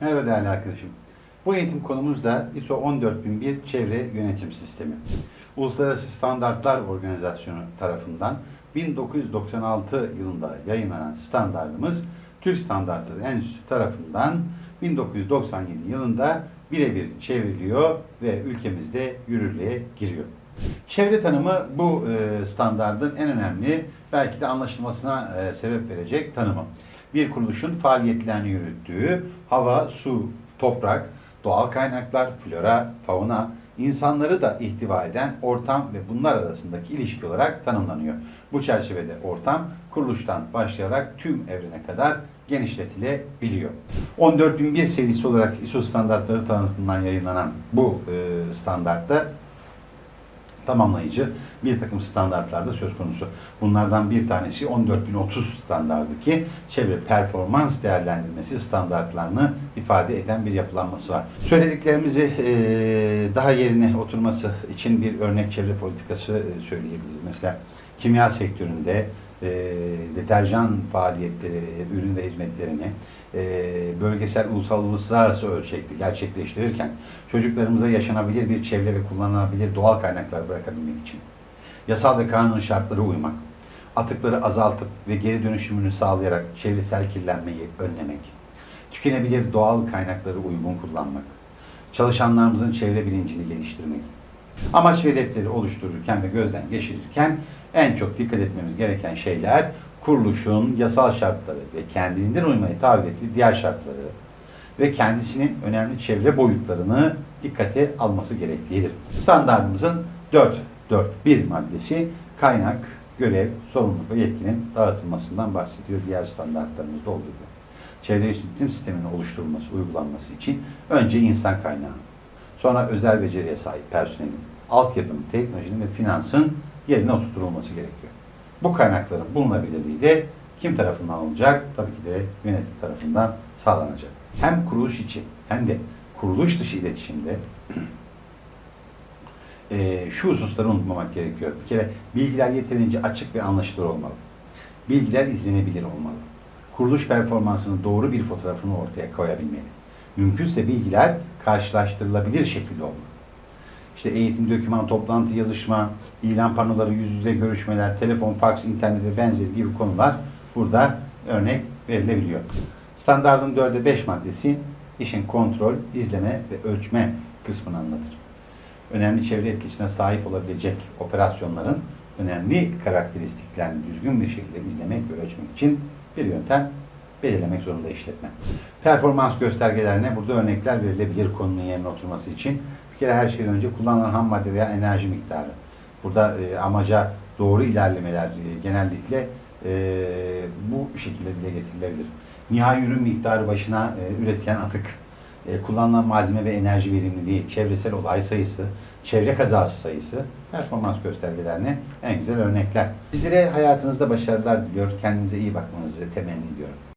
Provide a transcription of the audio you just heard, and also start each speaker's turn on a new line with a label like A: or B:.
A: Merhaba değerli arkadaşım. Bu eğitim konumuz da ISO 14001 Çevre Yönetim Sistemi. Uluslararası Standartlar Organizasyonu tarafından 1996 yılında yayınlanan standartımız Türk Standartları Enstitüsü tarafından 1997 yılında birebir çevriliyor ve ülkemizde yürürlüğe giriyor. Çevre tanımı bu e, standardın en önemli belki de anlaşılmasına e, sebep verecek tanımı. Bir kuruluşun faaliyetlerini yürüttüğü hava, su, toprak, doğal kaynaklar, flora, fauna, insanları da ihtiva eden ortam ve bunlar arasındaki ilişki olarak tanımlanıyor. Bu çerçevede ortam kuruluştan başlayarak tüm evrene kadar genişletilebiliyor. 14001 serisi olarak ISO standartları tarafından yayınlanan bu e, standartta tamamlayıcı bir takım standartlarda söz konusu. Bunlardan bir tanesi 14030 standardı ki çevre performans değerlendirmesi standartlarını ifade eden bir yapılanması var. Söylediklerimizi eee, daha yerine oturması için bir örnek çevre politikası eee, söyleyebiliriz. Mesela kimya sektöründe eee, deterjan faaliyetleri, ürün ve hizmetlerini eee, bölgesel, ulusal, uluslararası ölçekte gerçekleştirirken çocuklarımıza yaşanabilir bir çevre ve kullanılabilir doğal kaynaklar bırakabilmek için yasal ve kanun şartları uymak, atıkları azaltıp ve geri dönüşümünü sağlayarak çevresel kirlenmeyi önlemek, tükenebilir doğal kaynakları uygun kullanmak, çalışanlarımızın çevre bilincini geliştirmek, amaç ve hedefleri oluştururken ve gözden geçirirken en çok dikkat etmemiz gereken şeyler kuruluşun yasal şartları ve kendiliğinden uymaya tabi ettiği diğer şartları ve kendisinin önemli çevre boyutlarını dikkate alması gerektiğidir. Standartımızın 4 4 1 maddesi kaynak, görev, sorumluluk ve yetkinin dağıtılmasından bahsediyor diğer standartlarımızda olduğu gibi. Çevre yönetim sisteminin oluşturulması, uygulanması için önce insan kaynağı, sonra özel beceriye sahip personelin, altyapının, teknolojinin ve finansın yerine oturtulması gerekiyor. Bu kaynakların bulunabilirliği de kim tarafından olacak? Tabii ki de yönetim tarafından sağlanacak. Hem kuruluş içi hem de kuruluş dışı iletişimde eee, şu hususları unutmamak gerekiyor. Bir kere bilgiler yeterince açık ve anlaşılır olmalı. Bilgiler izlenebilir olmalı. Kuruluş performansının doğru bir fotoğrafını ortaya koyabilmeli. Mümkünse bilgiler karşılaştırılabilir şekilde olmalı. İşte eğitim, doküman, toplantı, yazışma, ilan panoları, yüz yüze görüşmeler, telefon, faks, internet ve benzeri gibi konular burada örnek verilebiliyor. Standardın 4'e 5 maddesi işin kontrol, izleme ve ölçme kısmını anlatır. Önemli çevre etkisine sahip olabilecek operasyonların önemli karakteristiklerini düzgün bir şekilde izlemek ve ölçmek için bir yöntem belirlemek zorunda işletme. Performans göstergelerine burada örnekler verilebilir konunun yerine oturması için. Bir kere her şeyden önce kullanılan ham madde veya enerji miktarı. Burada e, amaca doğru ilerlemeler e, genellikle e, bu şekilde dile getirilebilir. Nihai ürün miktarı başına e, üretilen atık, e, kullanılan malzeme ve enerji verimliliği, çevresel olay sayısı, çevre kazası sayısı performans göstergelerine en güzel örnekler. Sizlere hayatınızda başarılar diliyor. Kendinize iyi bakmanızı temenni ediyorum.